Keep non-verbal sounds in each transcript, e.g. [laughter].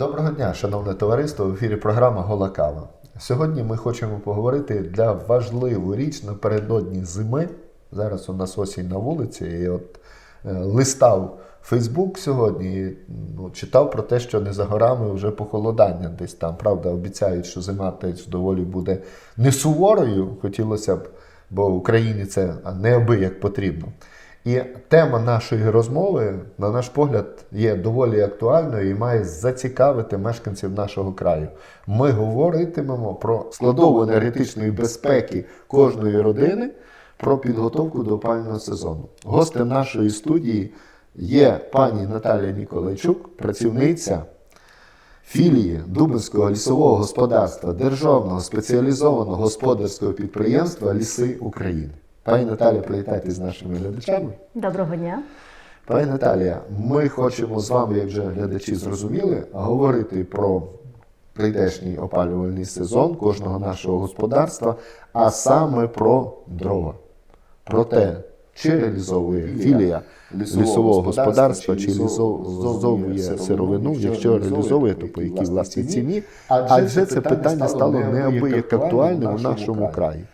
Доброго дня, шановне товариство. В ефірі програма Гола Кава. Сьогодні ми хочемо поговорити для важливу річ напередодні зими. Зараз у нас осінь на вулиці, і от е, листав Фейсбук сьогодні, і, ну, читав про те, що не за горами вже похолодання десь там. Правда, обіцяють, що зима теж доволі буде не суворою, хотілося б, бо Україні це неабияк потрібно. І тема нашої розмови, на наш погляд, є доволі актуальною і має зацікавити мешканців нашого краю. Ми говоритимемо про складову енергетичної безпеки кожної родини, про підготовку до опального сезону. Гостем нашої студії є пані Наталія Ніколайчук, працівниця філії Дубинського лісового господарства Державного спеціалізованого господарського підприємства Ліси України. Пані Наталія, привітайте з нашими глядачами. Доброго дня. Пані Наталія, ми хочемо з вами, як вже глядачі зрозуміли, говорити про прийдешній опалювальний сезон кожного нашого господарства, а саме про дрова. Про те, чи реалізовує філія лісового господарства, чи реалізовує сировину, якщо реалізовує, то по якій власній ціні. Адже це питання стало неабияк актуальним у нашому краї.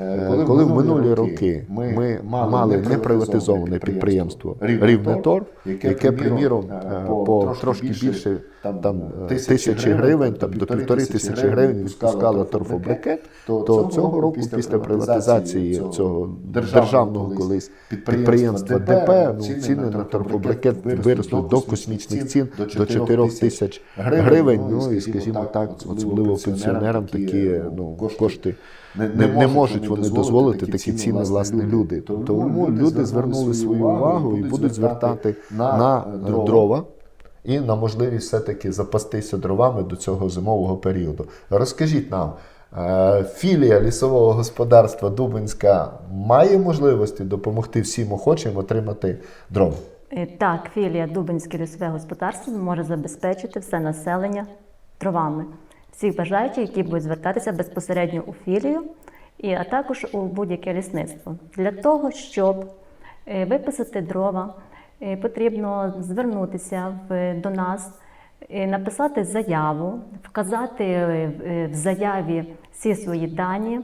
Е, Коли в минулі роки ми мали неприватизоване підприємство Рівнетор, яке, приміром, е, по трошки більше там е, тисячі гривень, там до півтори тисячі гривень відпускало торфобрикет, то цього року після приватизації цього державного колись підприємства ДП, ну, ціни на торфобрикет виросли до космічних цін до 4 тисяч гривень. Ну і скажімо так, особливо пенсіонерам такі ну кошти. Не, не можуть вони дозволити такі ціни, власне, люди. Тому люди звернули свою увагу і будуть звертати на дрова і на можливість все-таки запастися дровами до цього зимового періоду. Розкажіть нам, е, філія лісового господарства Дубинська має можливості допомогти всім охочим отримати дрова? Е, Так, філія Дубинське лісове господарство може забезпечити все населення дровами. Всіх бажаючих, які будуть звертатися безпосередньо у філію, і, а також у будь-яке лісництво. Для того, щоб е, виписати дрова, е, потрібно звернутися до нас, е, написати заяву, вказати в- заяві всі свої дані.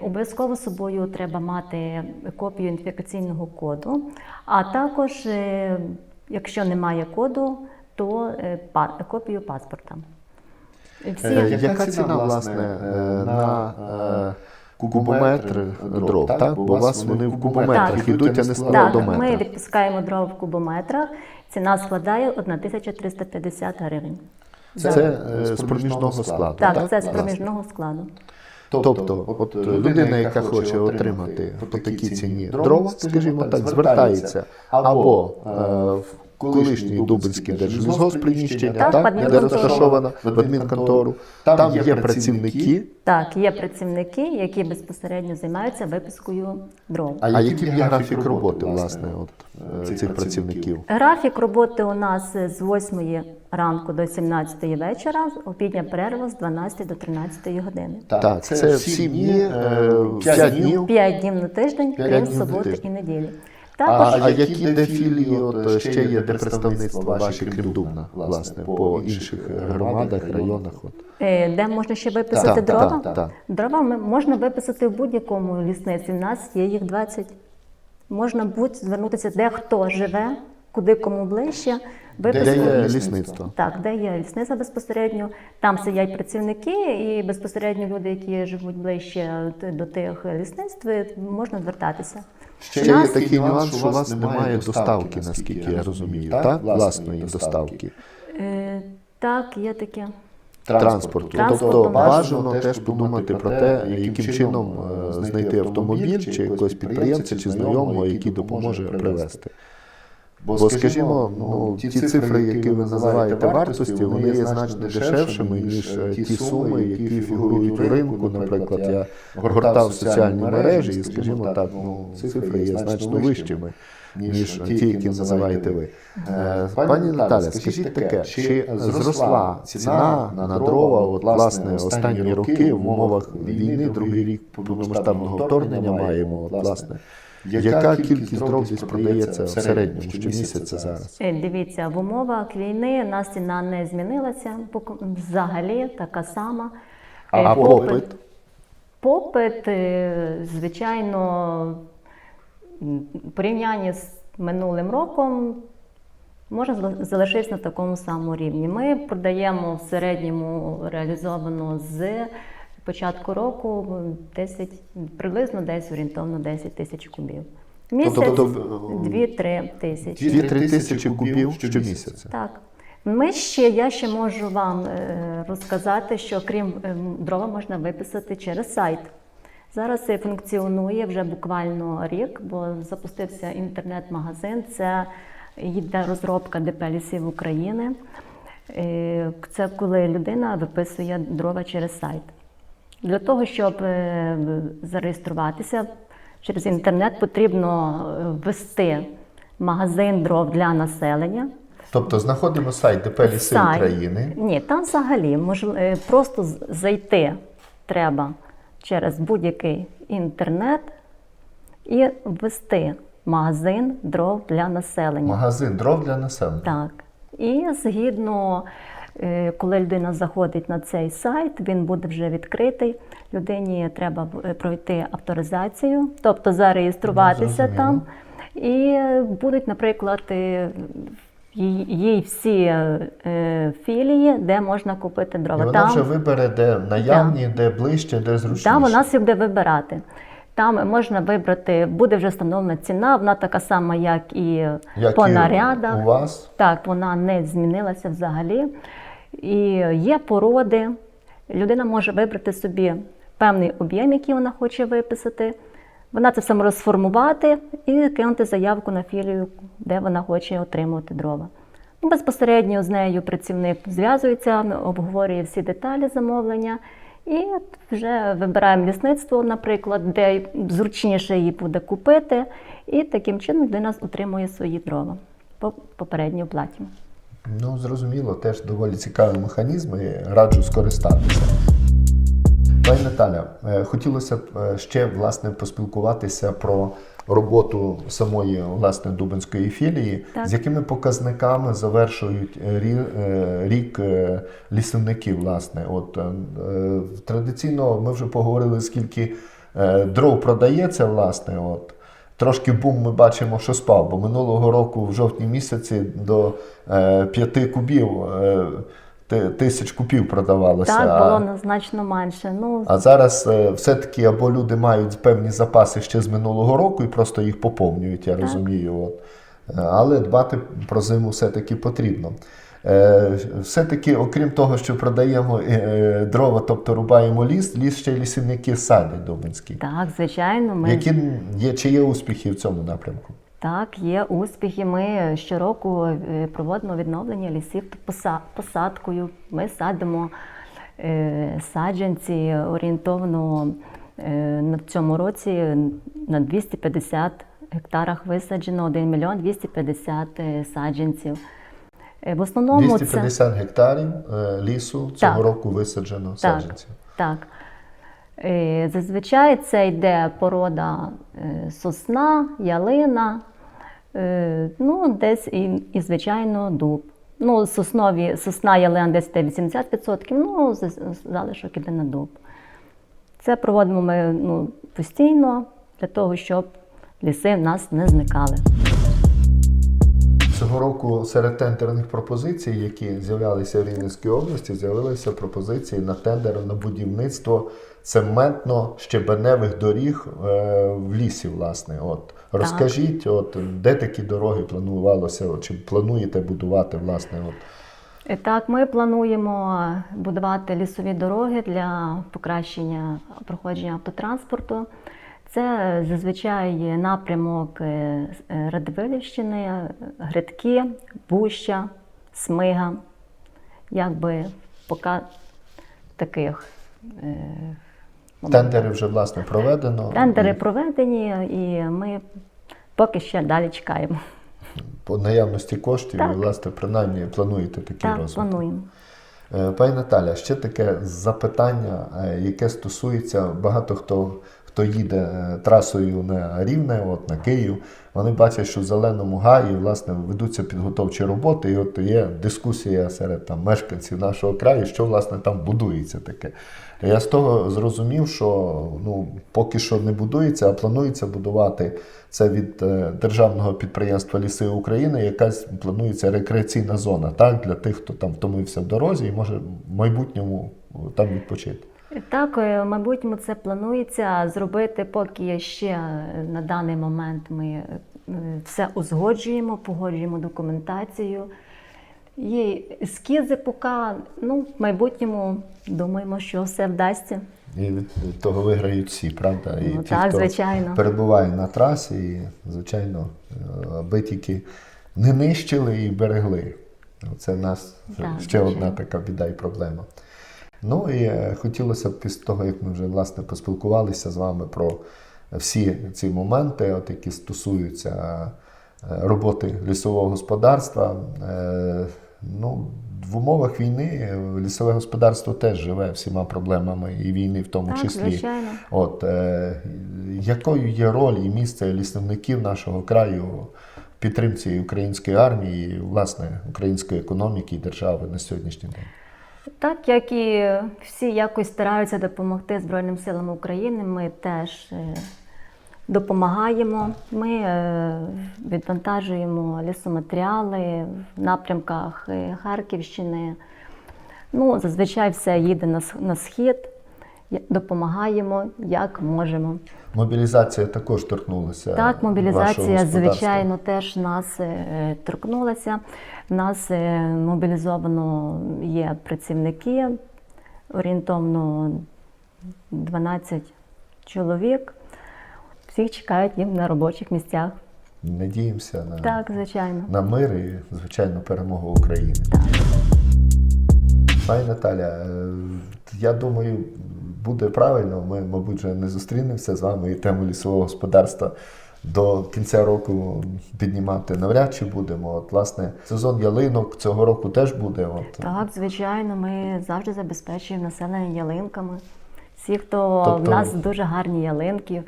Обов'язково з собою треба мати копію ідентифікаційного коду, а також, якщо немає коду, то копію паспорта. Е, Яка ціна, власне, е, на е, кубометр дров? Так? Бо у вас вони в кубометрах Так. ідуть, а не так, складометрах. ми відпускаємо дрова в кубометрах. Ціна складає 1350 гривень. Це, е, з проміжного складу. Так, це з проміжного складу. Тобто, от людина, яка хоче отримати по такій ціні дрова, скажімо так, звертається або е, в колишній Дубинський держлісгосп приміщення, Так, так, де розташована в адмінконтору. Там є працівники. Так, є працівники, які безпосередньо займаються випискою дров. А який є графік роботи, власне, от е, цих працівників? Графік роботи у нас з 8 ранку до 17 вечора, обідня перерва з 12 до 13 години. Так, це всі дні, 5 днів. 5 днів на тиждень, крім суботи і неділі. А, Також а які де філії от, ще є де представництва ваші, крім Дубна, власне, по інших е, громадах, районах? От. Е, Де можна ще виписати Так, дрова? так, так. Дрова ми- можна виписати в будь-якому лісництві. У нас є їх 20. Можна будь звернутися, де хто живе, куди кому ближче. Де Виписати. є лісництво? Так, де є лісництво безпосередньо. Там сидять працівники, і безпосередньо люди, які живуть ближче т- до тих лісництв, можна звертатися. Ще є такий нюанс, що у вас немає доставки, наскільки я розумію, так? Власної доставки. Е, так, є таке. Транспорту. Транспорту. Тобто Бажано бажано теж подумати про те, яким чином е, знайти автомобіль чи якогось підприємця чи знайомого, який допоможе привезти. Бо, скажімо, ну, ті цифри, які ви називаєте вартості, вони є значно дешевшими, ніж е, ті суми, які фігурують у ринку. Наприклад, я гортав соціальні мережі, і, скажімо так, ну, цифри є значно вищими, ніж ті, які називаєте ви. Е, Пані Наталя, скажіть таке, чи зросла ціна на дрова, от, власне, останні роки в умовах війни, другий рік повномасштабного вторгнення маємо, от, власне, Яка кількість дров десь продається в середньому щомісяця зараз? Е, Дивіться, в умовах війни у нас ціна не змінилася, взагалі така сама. Е, А попит? Попит, е, звичайно, в порівнянні з минулим роком може зал- залишитися на такому самому рівні. Ми продаємо в середньому реалізовано з початку року 10, приблизно десь орієнтовно 10 тисяч кубів. Місяць Тобто, 2-3 тисячі. 2-3 тисячі кубів щомісяця. Так. Ми ще, я ще можу вам е, розказати, що крім е, дрова можна виписати через сайт. Зараз це функціонує вже буквально рік, бо запустився інтернет-магазин. Це йде розробка ДП лісів України. Е, Це коли людина виписує дрова через сайт. Для того, щоб е, зареєструватися через інтернет, потрібно е, ввести магазин дров для населення. Тобто знаходимо сайт ДП Ліси Сайт. України. Ні, там взагалі мож, е, просто зайти треба через будь-який інтернет і ввести магазин дров для населення. Магазин дров для населення. Так. І згідно, коли людина заходить на цей сайт, він буде вже відкритий. Людині треба е, пройти авторизацію, тобто зареєструватися Ну, там. І е, будуть, наприклад, е, їй всі е, філії, де можна купити І дрова. вона вже вибере, де наявні, де ближче, де зручніше. Там вона собі буде вибирати. Там можна вибрати, буде вже встановлена ціна, вона така сама, як і Як по і нарядах. у вас. Так, вона не змінилася взагалі. І є породи. Людина може вибрати собі певний об'єм, який вона хоче виписати. Вона це все може сформувати і кинути заявку на філію, де вона хоче отримувати дрова. Безпосередньо з нею працівник зв'язується, обговорює всі деталі замовлення. І вже вибираємо лісництво, наприклад, де зручніше її буде купити, і таким чином людина отримує свої дрова по попередній оплаті. Ну, зрозуміло, теж доволі цікаві механізми, раджу скористатися. Пані Наталя, е, хотілося б е, ще власне поспілкуватися про роботу самої власне Дубинської філії, Так. з якими показниками завершують е, рі- рік лісівники. Власне, от традиційно ми вже поговорили, скільки дров продається, власне. От. Трошки бум ми бачимо, що спав, бо минулого року в жовтні місяці до 5 кубів тисяч кубів продавалося. Так, а, значно менше. Ну, а зараз е, все-таки або люди мають певні запаси ще з минулого року і просто їх поповнюють, я розумію. От. Е, Але дбати про зиму все-таки потрібно. Е, Все-таки, окрім того, що продаємо дрова, тобто рубаємо ліс, ліс ще й лісівники садять Дубинський. так, звичайно, ми Які є, чи є успіхи в цьому напрямку? Так, є успіхи. Ми щороку е, проводимо відновлення лісів посадкою. Ми садимо е, саджанці орієнтовно е, на цьому році на 250 гектарах висаджено 1 мільйон 250 е, саджанців. В основному це гектарів лісу цього Так. року висаджено Так, саджанців. так. Е, Зазвичай це йде порода сосна, ялина, ну, десь і, і звичайно, дуб. Ну, соснові, сосна, ялина десь 80%, ну, залишок іде на дуб. Це проводимо ми ну, постійно для того, щоб ліси в нас не зникали. Цього року серед тендерних пропозицій, які з'являлися в Рівненській області, з'явилися пропозиції на тендер на будівництво цементно-щебеневих доріг е, в лісі. Власне, от розкажіть, от де такі дороги планувалося, от, чи плануєте будувати власне? От Так, ми плануємо будувати лісові дороги для покращення проходження автотранспорту. Це зазвичай напрямок е, е, Радивилівщини, Гридки, Буща, Смига. Якби поки таких е, тендери вже власне проведено. тендери проведені, і ми поки ще далі чекаємо. по наявності коштів, Так. і власне принаймні плануєте такі Так, розвиток. плануємо. Е, Пані Наталя, ще таке запитання, е, яке стосується багато хто хто їде е, трасою на Рівне, от на Київ, вони бачать, що в зеленому гаї власне ведуться підготовчі роботи, і от є дискусія серед там мешканців нашого краю, що власне там будується таке. Я з того зрозумів, що ну поки що не будується, а планується будувати це від е, державного підприємства Ліси України. Якась планується рекреаційна зона, так для тих, хто там втомився в дорозі, і може в майбутньому там відпочити. Так, е, в майбутньому це планується зробити, поки ще е, на даний момент ми е, все узгоджуємо, погоджуємо документацію. Є ескізи поки, ну, в майбутньому думаємо, що все вдасться. І від того виграють всі, правда? І Ну, ті, так, хто звичайно. перебуває на трасі, і, звичайно, аби тільки не нищили і берегли. Це в нас Так, ще одна така біда і проблема. Ну і е, хотілося б після того, як ми вже власне поспілкувалися з вами про всі ці моменти, от, які стосуються е, роботи лісового господарства. е, Ну, в умовах війни лісове господарство теж живе всіма проблемами і війни в тому Так, числі. звичайно. От, е, якою є роль і місце лісівників нашого краю в підтримці української армії, і, власне, української економіки і держави на сьогоднішній день? Так як і всі якось стараються допомогти Збройним силам України, ми теж е, допомагаємо. Ми е, відвантажуємо лісоматеріали в напрямках е, Харківщини. Ну, зазвичай все їде на схід. Допомагаємо як можемо. Мобілізація також торкнулася. Так, мобілізація, звичайно, теж нас е, торкнулася. В нас е, мобілізовано є працівники, орієнтовно 12 чоловік. Всіх чекають їм на робочих місцях. Надіємося на, Так, звичайно. на мир і, звичайно, перемогу України. Так. Пані Наталя, е, я думаю, буде правильно. Ми, мабуть, вже не зустрінемося з вами і тему лісового господарства до кінця року піднімати навряд чи будемо. От, власне, сезон ялинок цього року теж буде. От. Так, звичайно, ми завжди забезпечуємо населення ялинками. Всі, хто Тобто- в нас дуже гарні ялинки,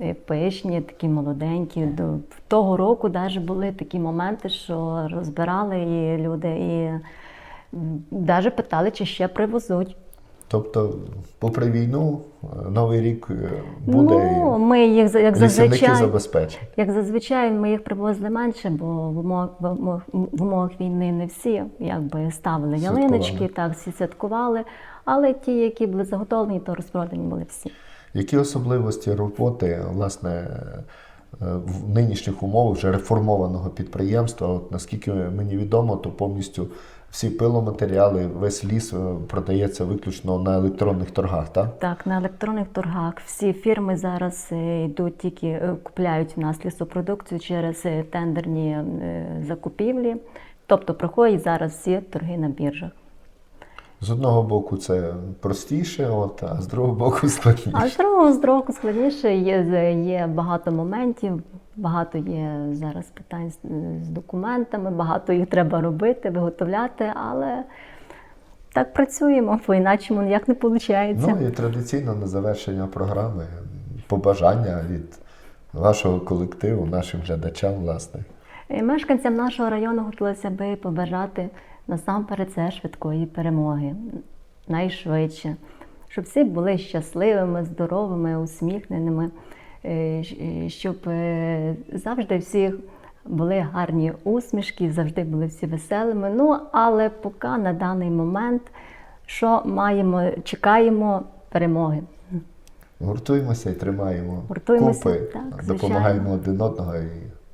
е, пишні, такі молоденькі. До того року навіть були такі моменти, що розбирали і люди, і навіть питали, чи ще привезуть. Тобто, попри війну, новий рік е, буде ну, ми їх як зазвичай. забезпечать. Як зазвичай ми їх привозили менше, бо в умовах, в умовах, в умовах війни не всі якби ставили ялиночки, так всі святкували. Але ті, які були заготовлені, то розпродані були всі. Які особливості роботи, власне, е, в нинішніх умовах вже реформованого підприємства? От наскільки мені відомо, то повністю всі пиломатеріали, весь ліс е, продається виключно на електронних торгах, так? Так, на електронних торгах всі фірми зараз е, йдуть тільки е, купляють в нас лісопродукцію через тендерні закупівлі. Тобто проходять зараз всі торги на біржах. З одного боку, це простіше, от, а з другого боку [laughs] складніше. А з другого з другого складніше є, є багато моментів, багато є зараз питань з, документами, багато їх треба робити, виготовляти, але так працюємо, по-іначому ніяк не виходить. Ну і традиційно на завершення програми побажання від вашого колективу, нашим глядачам, власне. І Мешканцям нашого району хотілося би побажати насамперед це швидкої перемоги, найшвидше, щоб всі були щасливими, здоровими, усміхненими, е, щоб е, завжди всіх були гарні усмішки, завжди були всі веселими. Ну, але поки на даний момент, що маємо, чекаємо перемоги. Гуртуємося і тримаємо Гуртуємося, купи, так, допомагаємо один одного і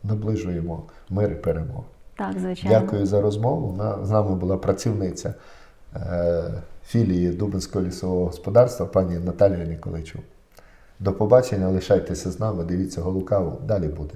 наближуємо мир і перемогу. Так, звичайно. Дякую за розмову. З нами була працівниця е, філії Дубинського лісового господарства, пані Наталія Ніколайчук. До побачення, лишайтеся з нами, дивіться Голукаву. Далі буде.